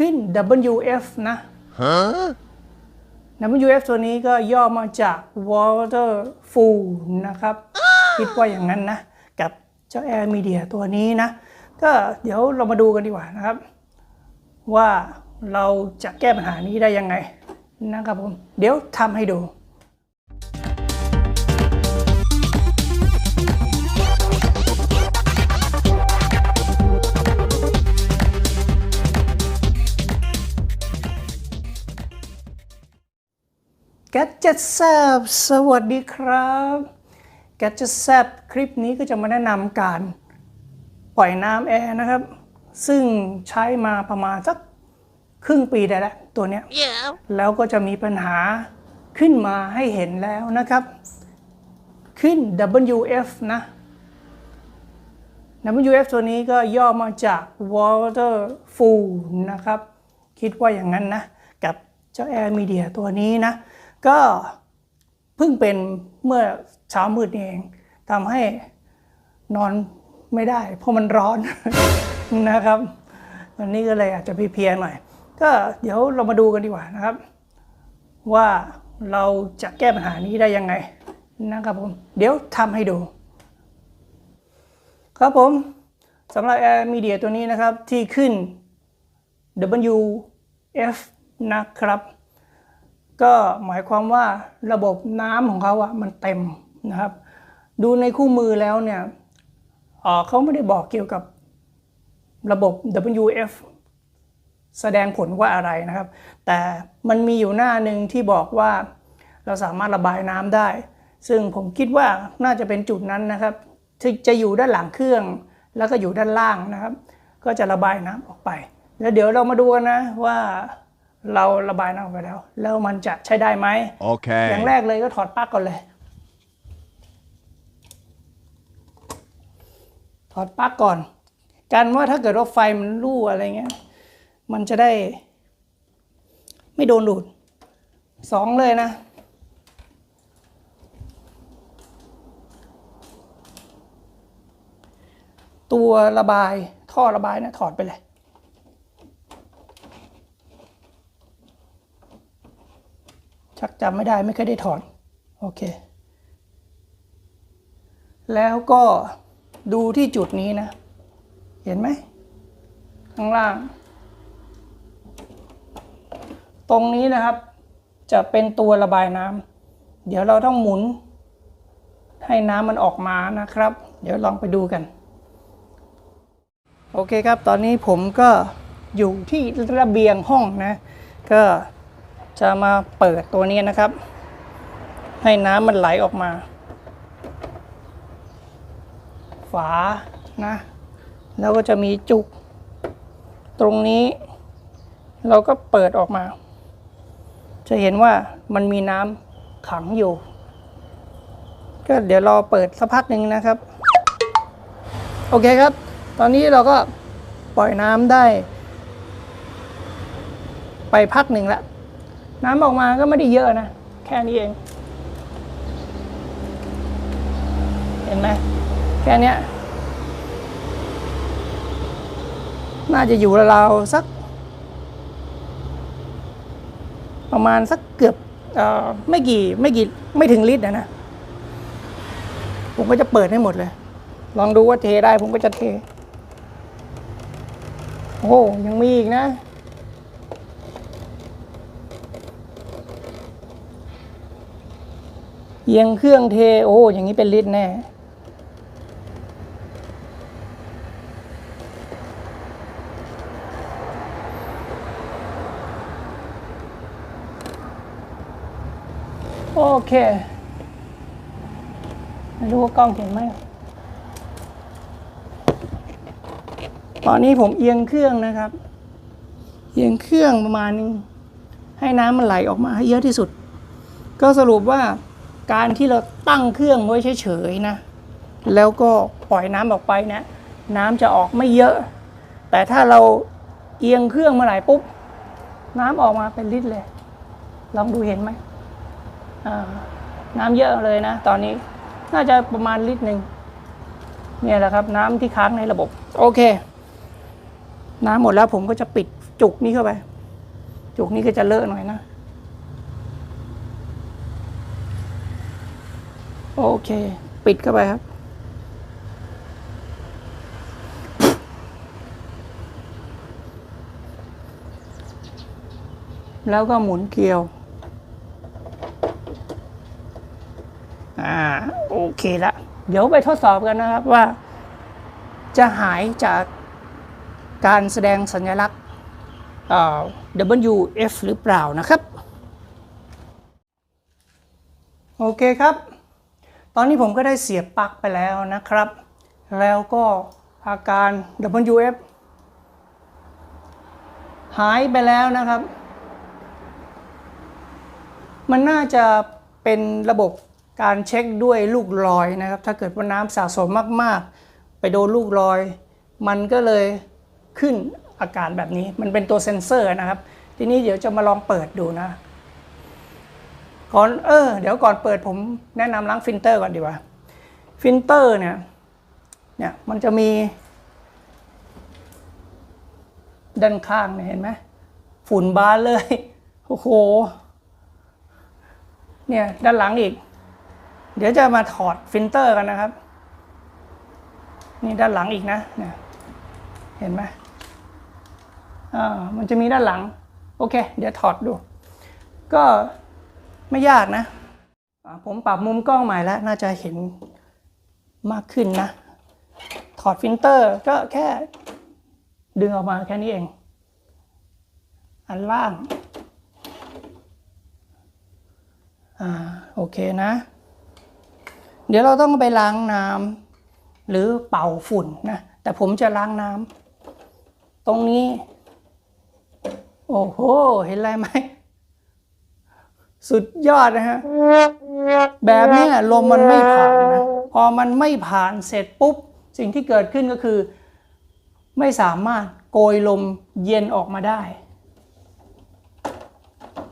ขึ้น WF นะ WF ตัวนี้ก็ย่อมาจาก Waterful นะครับ คิดว่าอย่างนั้นนะ กับเจ้า Air Media ตัวนี้นะ ก็เดี๋ยวเรามาดูกันดีกว่านะครับ ว่าเราจะแก้ปัญหานี้ได้ยังไงนะครับผม เดี๋ยวทำให้ดู แกจะแซบสวัสดีครับแกจะแซบคลิปนี้ก็จะมาแนะนำการปล่อยน้ำแอร์นะครับ ซึ่งใช้มาประมาณสักครึ่งปีได้แล้วตัวเนี้ย Yeah. แล้วก็จะมีปัญหาขึ้นมาให้เห็นแล้วนะครับ ขึ้น WF นะ WF ตัวนี้ก็ย่อมาจาก Waterful นะครับ คิดว่าอย่างนั้นนะ กับเจ้า Air Media ตัวนี้นะ ก็เพิ่งเป็นเมื่อเช้ามืดเองทำให้นอนไม่ได้ เพราะมันร้อนนะครับวันนี้ก็เลยอาจจะเพลียๆหน่อย ก็เดี๋ยวเรามาดูกันดีกว่านะครับ ว่าเราจะแก้ปัญหานี้ได้ยังไงนะครับผม เดี๋ยวทำให้ดู ครับผมสำหรับ Air Media ตัวนี้นะครับที่ขึ้น WF นะครับ ก็หมายความว่าระบบน้ำของเขาอะมันเต็มนะครับ ดูในคู่มือแล้วเนี่ยเเขาไม่ได้บอกเกี่ยวกับระบบ WF แสดงผลว่าอะไรนะครับ แต่มันมีอยู่หน้าหนึ่งที่บอกว่าเราสามารถระบายน้ำได้ ซึ่งผมคิดว่าน่าจะเป็นจุดนั้นนะครับที่จะอยู่ด้านหลังเครื่อง แล้วก็อยู่ด้านล่างนะครับ ก็จะระบายน้ำออกไป แล้วเดี๋ยวเรามาดูกันนะว่า เราระบายน้ำออกไปแล้ว แล้วมันจะใช้ได้ไหม Okay. อย่างแรกเลยก็ถอดปลั๊กก่อนเลย ถอดปลั๊กก่อน กันว่าถ้าเกิดว่าไฟมันรั่วอะไรเงี้ย มันจะได้ ไม่โดนดูดสองเลยนะ ตัวระบายท่อระบายนะถอดไปเลย ชักจำไม่ได้ไม่เคยได้ถอดโอเค แล้วก็ดูที่จุดนี้นะ เห็นไหม ข้างล่าง ตรงนี้นะครับ จะเป็นตัวระบายน้ำเดี๋ยวเราต้องหมุน ให้น้ำมันออกมานะครับ เดี๋ยวลองไปดูกัน โอเคครับ ตอนนี้ผมก็อยู่ที่ระเบียงห้องนะ ก็ จะมาเปิดตัวนี้นะครับ ให้น้ำมันไหลออกมา ฝานะ แล้วก็จะมีจุก ตรงนี้ เราก็เปิดออกมา จะเห็นว่ามันมีน้ำขังอยู่ ก็เดี๋ยวรอเปิดสักพักหนึ่งนะครับ โอเคครับ ตอนนี้เราก็ปล่อยน้ำได้ ไปพักหนึ่งแล้ว น้ำออกมาก็ไม่ได้เยอะนะ แค่นี้เอง เห็นไหมแค่นี้น่าจะอยู่ราวๆสัก ประมาณสักเกือบออไม่กี่ไม่กี่ไม่ถึงลิตรนะนะ ผมก็จะเปิดให้หมดเลย ลองดูว่าเทได้ผมก็จะเท โอ้ยังมีอีกนะ เอียงเครื่องเท โอ้อย่างนี้เป็นลิตรแน่ โอเค ไม่รู้ว่ากล้องเห็นไหมตอนนี้ผมเอียงเครื่องนะครับ เอียงเครื่องประมาณนึงให้น้ำมันไหลออกมาให้เยอะที่สุด ก็สรุปว่า การที่เราตั้งเครื่องไว้เฉยๆนะ แล้วก็ปล่อยน้ำออกไปเนะี่ยน้ำจะออกไม่เยอะ แต่ถ้าเราเอียงเครื่องเมื่อไหร่ปุ๊บ น้ำออกมาเป็นลิตรเลย ลองดูเห็นไหม น้ำเยอะเลยนะ ตอนนี้น่าจะประมาณลิตรหนึ่งเนี่ยแหละครับ น้ำที่ค้างในระบบ โอเค น้ำหมดแล้วผมก็จะปิดจุกนี้เข้าไป จุกนี้ก็จะเลอะหน่อยนะ โอเค ปิดเข้าไปครับแล้วก็หมุนเกลียว อ่า โอเคละ เดี๋ยวไปทดสอบกันนะครับว่า จะหายจากการแสดงสัญลักษณ์เอ่อ WF หรือเปล่านะครับ โอเคครับ ตอนนี้ผมก็ได้เสียบปลั๊กไปแล้วนะครับ แล้วก็อาการ WF หายไปแล้วนะครับ มันน่าจะเป็นระบบการเช็คด้วยลูกลอยนะครับ ถ้าเกิดว่าน้ำสะสมมากๆ ไปโดนลูกลอย มันก็เลยขึ้นอาการแบบนี้ มันเป็นตัวเซ็นเซอร์นะครับ ทีนี้เดี๋ยวจะมาลองเปิดดูนะ ก่อนเออเดี๋ยวก่อนเปิดผมแนะนำล้างฟิลเตอร์ก่อนดีกว่า ฟิลเตอร์เนี่ยเนี่ยมันจะมี ด้านข้างเนี่ยเห็นไหมฝุ่นบานเลยโอ้โหเนี่ยด้านหลังอีก เดี๋ยวจะมาถอดฟิลเตอร์กันนะครับ นี่ด้านหลังอีกนะเนี่ยเห็นไหมอ่ามันจะมีด้านหลัง โอเค เดี๋ยวถอดดู ก็ ไม่ยากนะ ผมปรับมุมกล้องใหม่แล้ว น่าจะเห็นมากขึ้นนะ ถอดฟิลเตอร์ก็แค่ดึงออกมาแค่นี้เอง อันล่าง อ่า โอเคนะ เดี๋ยวเราต้องไปล้างน้ำหรือเป่าฝุ่นนะ แต่ผมจะล้างน้ำตรงนี้ โอ้โห เห็นอะไรไหม สุดยอดนะฮะ แบบนี้ลมมันไม่ผ่านนะ พอมันไม่ผ่านเสร็จปุ๊บ สิ่งที่เกิดขึ้นก็คือ ไม่สามารถโกยลมเย็นออกมาได้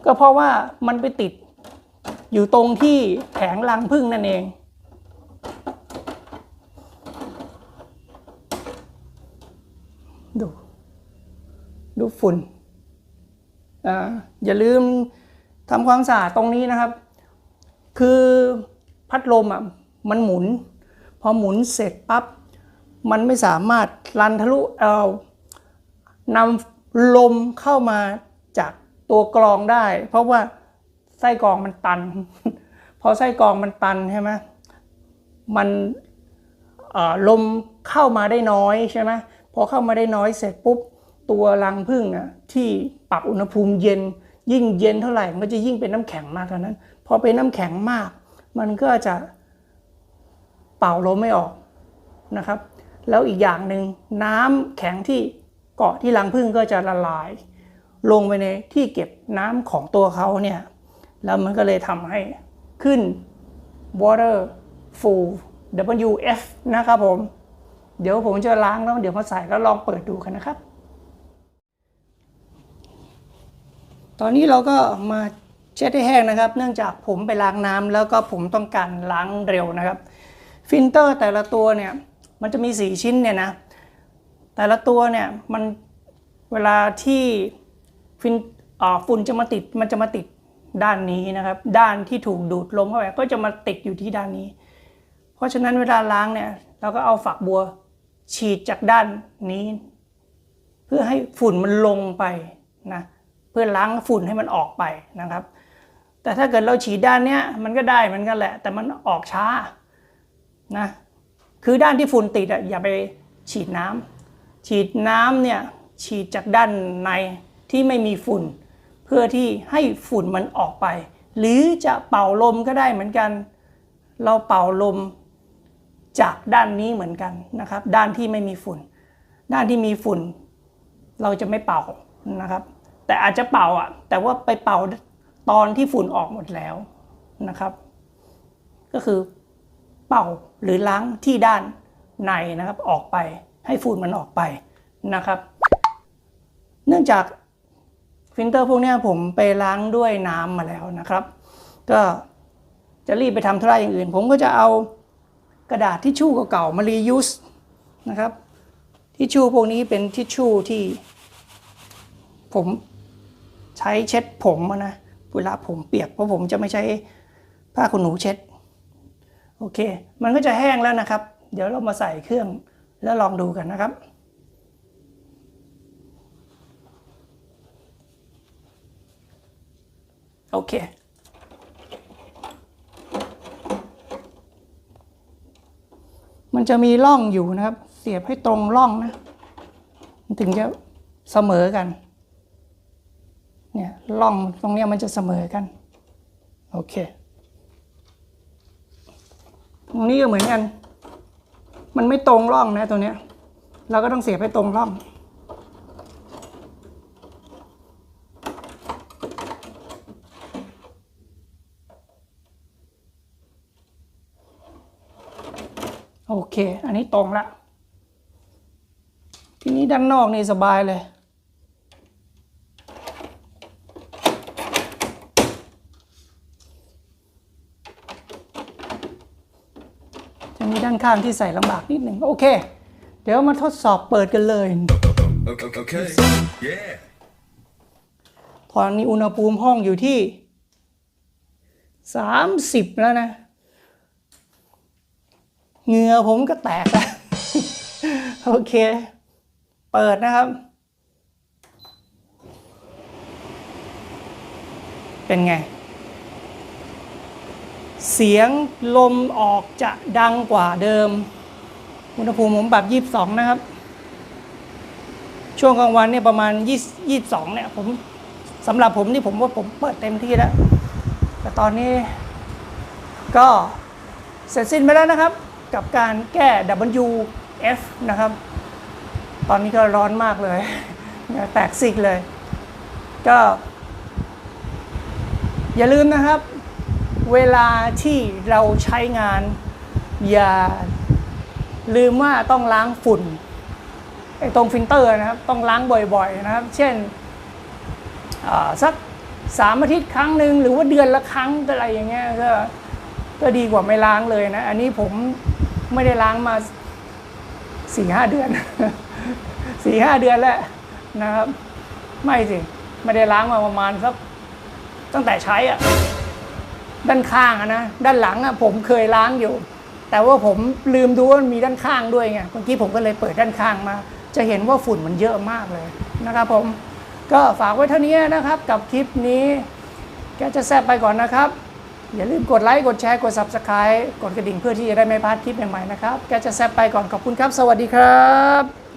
ก็เพราะว่ามันไปติด อยู่ตรงที่แผงรังพึ่งนั่นเอง ดู ดูฝุ่น อ่า อย่าลืม ทำความสะอาดตรงนี้นะครับ คือพัดลมอะมันหมุน พอหมุนเสร็จปั๊บมันไม่สามารถรันทะลุเอานำลมเข้ามาจากตัวกรองได้ เพราะว่าไส้กรองมันตัน พอไส้กรองมันตันใช่ไหมมันลมเข้ามาได้น้อยใช่ไหมพอเข้ามาได้น้อยเสร็จปุ๊บตัวรังผึ้งอะที่ปรับอุณหภูมิเย็น ยิ่งเย็นเท่าไหร่มันก็จะยิ่งเป็นน้ำแข็งมากเท่านั้น พอเป็นน้ำแข็งมาก มันก็จะเป่าลมไม่ออกนะครับ แล้วอีกอย่างหนึ่งน้ำแข็งที่เกาะที่รังผึ้งก็จะละลาย ลงไปในที่เก็บน้ำของตัวเขาเนี่ยแล้วมันก็เลยทำให้ขึ้น water full WF นะครับผม เดี๋ยวผมจะล้างแล้วเดี๋ยวมาใส่แล้วลองเปิดดูกันนะครับ ตอนนี้เราก็มาเช็ดให้แห้งนะครับ เนื่องจากผมไปล้างน้ำแล้วก็ผมต้องการล้างเร็วนะครับ ฟิลเตอร์แต่ละตัวเนี่ยมันจะมี 4 ชิ้นเนี่ยนะแต่ละตัวเนี่ยมันเวลาที่ฟินอ่าฝุ่นจะมาติดมันจะมาติดด้านนี้นะครับ ด้านที่ถูกดูดลมเข้าไปก็จะมาติดอยู่ที่ด้านนี้ เพราะฉะนั้นเวลาล้างเนี่ยเราก็เอาฝักบัวฉีดจากด้านนี้ เพื่อให้ฝุ่นมันลงไปนะเพื่อล้างฝุ่นให้มันออกไปนะครับ แต่ถ้าเกิดเราฉีดด้านเนี้ยมันก็ได้มือนกันแหละ แต่มันออกช้านะคือด้านที่ฝุ่นติดอะอย่าไปฉีดน้ำฉีดน้ำเนี่ยฉีดจากด้านในที่ไม่มีฝุ่น เพื่อที่ให้ฝุ่นมันออกไป หรือจะเป่าลมก็ได้เหมือนกัน เราเป่าลมจากด้านนี้เหมือนกันนะครับ ด้านที่ไม่มีฝุ่น ด้านที่มีฝุ่น เราจะไม่เป่านะครับ แต่อาจจะเป่าอะ แต่ว่าไปเป่าตอนที่ฝุ่นออกหมดแล้วนะครับ ก็คือเป่าหรือล้างที่ด้านในนะครับออกไปให้ฝุ่นมันออกไปนะครับ เนื่องจากฟิลเตอร์พวกนี้ผมไปล้างด้วยน้ำมาแล้วนะครับ ก็จะรีบไปทำธุระอย่างอื่น ผมก็จะเอากระดาษทิชชู่เก่าๆมารียูสนะครับทิชชู่พวกนี้เป็นทิชชู่ที่ผม ใช้เช็ดผมนะเวลาผมเปียกเพราะผมจะไม่ใช้ผ้าขนหนูเช็ดโอเค มันก็จะแห้งแล้วนะครับ เดี๋ยวเรามาใส่เครื่องแล้วลองดูกันนะครับโอเค มันจะมีร่องอยู่นะครับ เสียบให้ตรงร่องนะ ถึงจะเสมอกัน ร่องตรงนี้มันจะเสมอกัน โอเค ตรงนี้ก็เหมือนกัน มันไม่ตรงร่องนะตัวเนี้ย เราก็ต้องเสียบให้ตรงร่องโอเค อันนี้ตรงละ ทีนี้ด้านนอกนี่สบายเลย จะมีด้าน ข้างที่ใส่ลำบากนิดหนึ่งโอเค เดี๋ยวมาทดสอบเปิดกันเลย Okay. okay. Yeah. ตอนนี้อุณหภูมิห้องอยู่ที่ 30 แล้วนะ เหงื่อผมก็แตกแล้ว โอเค เปิดนะครับ เป็นไง เสียงลมออกจะดังกว่าเดิม อุณหภูมิผมปรับ 22 นะครับ ช่วงกลางวันเนี่ยประมาณ20 22 เนี่ยผมสำหรับผมนี่ผมว่าผมเปิดเต็มที่แล้ว แต่ตอนนี้ก็เสร็จสิ้นไปแล้วนะครับ กับการแก้ WF นะครับ ตอนนี้ก็ร้อนมากเลยแตกซิกเลย ก็ อย่าลืมนะครับ เวลาที่เราใช้งาน อย่าลืมว่าต้องล้างฝุ่นไอ้ตรงฟิลเตอร์นะครับต้องล้างบ่อยๆนะครับ เช่นสักสามอาทิตย์ครั้งหนึ่งหรือว่าเดือนละครั้งอะไรอย่างเงี้ยก็ก็ดีกว่าไม่ล้างเลยนะ อันนี้ผมไม่ได้ล้างมาสี่ห้าเดือนสี่ห้าเดือนแล้วนะครับ ไม่สิ ไม่ได้ล้างมาประมาณสักตั้งแต่ใช้อะ ด้านข้างนะด้านหลังอะผมเคยล้างอยู่ แต่ว่าผมลืมดูว่ามันมีด้านข้างด้วยไงเมื่อกี้ผมก็เลยเปิดด้านข้างมา จะเห็นว่าฝุ่นมันเยอะมากเลยนะครับผมก็ฝากไว้เท่านี้นะครับกับคลิปนี้ แกจะแซบไปก่อนนะครับ อย่าลืมกดไลค์กดแชร์กด Subscribe กดกระดิ่งเพื่อที่จะได้ไม่พลาดคลิปใหม่ๆนะครับ แกจะแซบไปก่อนขอบคุณครับ สวัสดีครับ